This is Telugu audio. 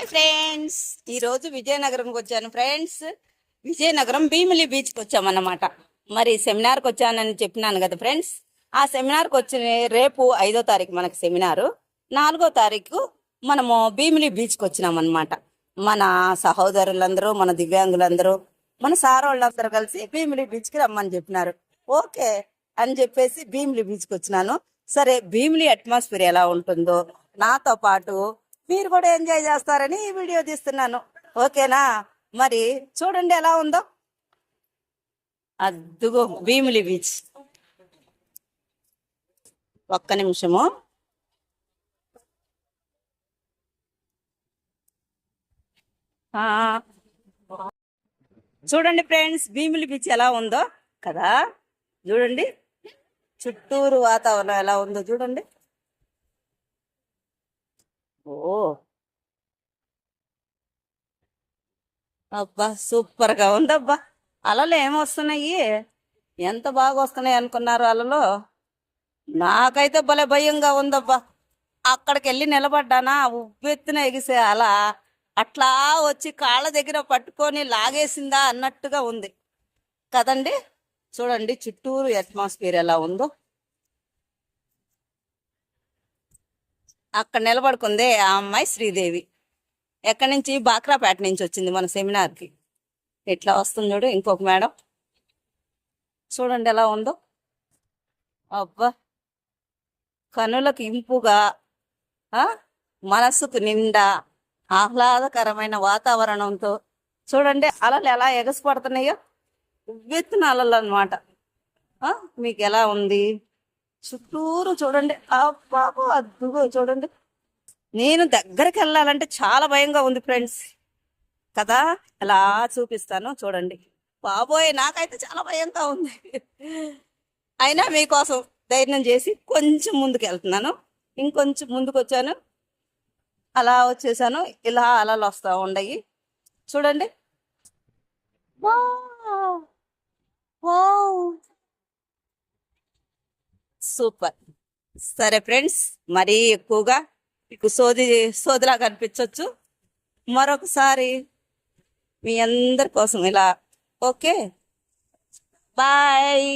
ఈ రోజు విజయనగరంకి వచ్చాను ఫ్రెండ్స్ విజయనగరం భీమిలి బీచ్కి వచ్చామన్నమాట. మరి సెమినార్కి వచ్చానని చెప్పినాను కదా ఫ్రెండ్స్ ఆ సెమినార్కి వచ్చిన రేపు ఐదో తారీఖు మనకి సెమినారు నాలుగో తారీఖు మనము భీమిలి బీచ్కి వచ్చినామన్నమాట. మన సహోదరులందరూ మన దివ్యాంగులందరూ మన సారోళ్ళందరూ వాళ్ళందరూ కలిసి భీమిలి బీచ్కి రమ్మని చెప్పినారు. ఓకే అని చెప్పేసి భీమిలి బీచ్కి వచ్చినాను. సరే భీమిలి అట్మాస్ఫియర్ ఎలా ఉంటుందో నాతో పాటు మీరు కూడా ఎంజాయ్ చేస్తారని ఈ వీడియో తీస్తున్నాను. ఓకేనా? మరి చూడండి ఎలా ఉందో. అద్దుగో భీమిలి బీచ్. ఒక్క నిమిషము. చూడండి ఫ్రెండ్స్ భీమిలి బీచ్ ఎలా ఉందో కదా. చూడండి. చుట్టూరు వాతావరణం ఎలా ఉందో చూడండి. ఓ! అబ్బా! సూపర్గా ఉందబ్బా! అలలు ఏమొస్తున్నాయి? ఎంత బాగా వస్తున్నాయి అనుకున్నారు అలలు? నాకైతే భలే భయంగా ఉందబ్బా! అక్కడికి వెళ్ళి నిలబడ్డానా? ఉబ్బెత్తున ఎగిసే అల. అట్లా వచ్చి కాళ్ళ దగ్గర పట్టుకొని లాగేసిందా అన్నట్టుగా ఉంది. కదండి? చూడండి చుట్టూరు అట్మాస్ఫియర్ ఎలా ఉందో. అక్కడ నిలబడుకుందే ఆ అమ్మాయి శ్రీదేవి. ఎక్కడి నుంచి? బాక్రాపేట నుంచి వచ్చింది మన సెమినార్కి. ఇట్లా వస్తుంది చూడు ఇంకొక మేడం. చూడండి ఎలా ఉందో. అబ్బా! కనులకు ఇంపుగా మనస్సుకు నిండా ఆహ్లాదకరమైన వాతావరణంతో చూడండి అలలు ఎలా ఎగసిపడుతున్నాయో. ఉవ్వెత్తున అలలు అనమాట మీకు ఎలా ఉంది? చుట్టూరు చూడండి. ఆ పాప అద్దుగో చూడండి. నేను దగ్గరికి వెళ్ళాలంటే చాలా భయంగా ఉంది ఫ్రెండ్స్. కదా? ఎలా చూపిస్తాను చూడండి. బాబోయ్ నాకైతే చాలా భయంగా ఉంది. అయినా మీకోసం ధైర్యం చేసి కొంచెం ముందుకు వెళ్తున్నాను. ఇంకొంచెం ముందుకు వచ్చాను. అలా వచ్చేసాను. ఇలా అలలు వస్తూ ఉండయి. చూడండి. వావ్! వావ్! సూపర్. సరే ఫ్రెండ్స్ మరీ ఎక్కువగా మీకు సోది సోదిలా కనిపించవచ్చు మరొకసారి మీ అందరి కోసం ఇలా. ఓకే. బాయ్.